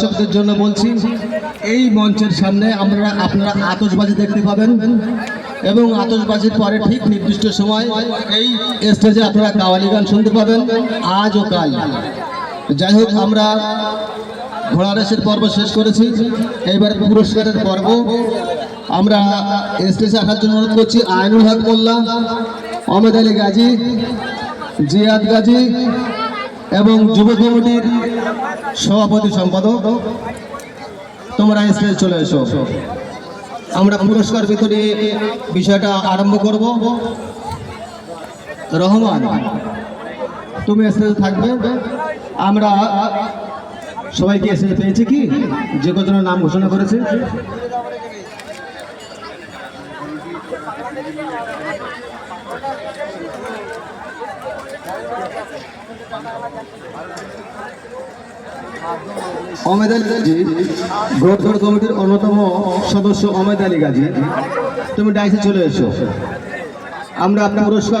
দর্শকদের জন্য বলছি, এই মঞ্চের সামনে আমরা আপনারা আতশবাজি দেখতে পাবেন এবং আতশবাজির পরে ঠিক নির্দিষ্ট সময় এই স্টেজে আপনারা কাওয়ালি গান শুনতে পাবেন, আজ ও কাল। যাই হোক, আমরা ঘোড়া রেসের পর্ব শেষ করেছি। এইবার পুরস্কারের পর্ব। আমরা স্টেজে আসার জন্য অনুরোধ করছি, আইনুল হক মোল্লা, অমেদ আলী গাজী, জিয়াদ গাজী এবং যুব কমিটির সভাপতি সম্পাদক, তোমরা স্টেজে চলে এসো। আমরা পুরস্কার বিতরণী বিষয়টা আরম্ভ করব। রহমান, তুমি স্টেজে থাকবে। আমরা সবাইকে স্টেজে পেয়েছি কি? যে কজনের নাম ঘোষণা করেছে। অমেদ আলী গাজী গ্রোথগড় কমিটির অন্যতম সদস্য অমেদ আলী গাজী। তুমি ডাইসে চলে এসো। আমরা আপনার পুরস্কার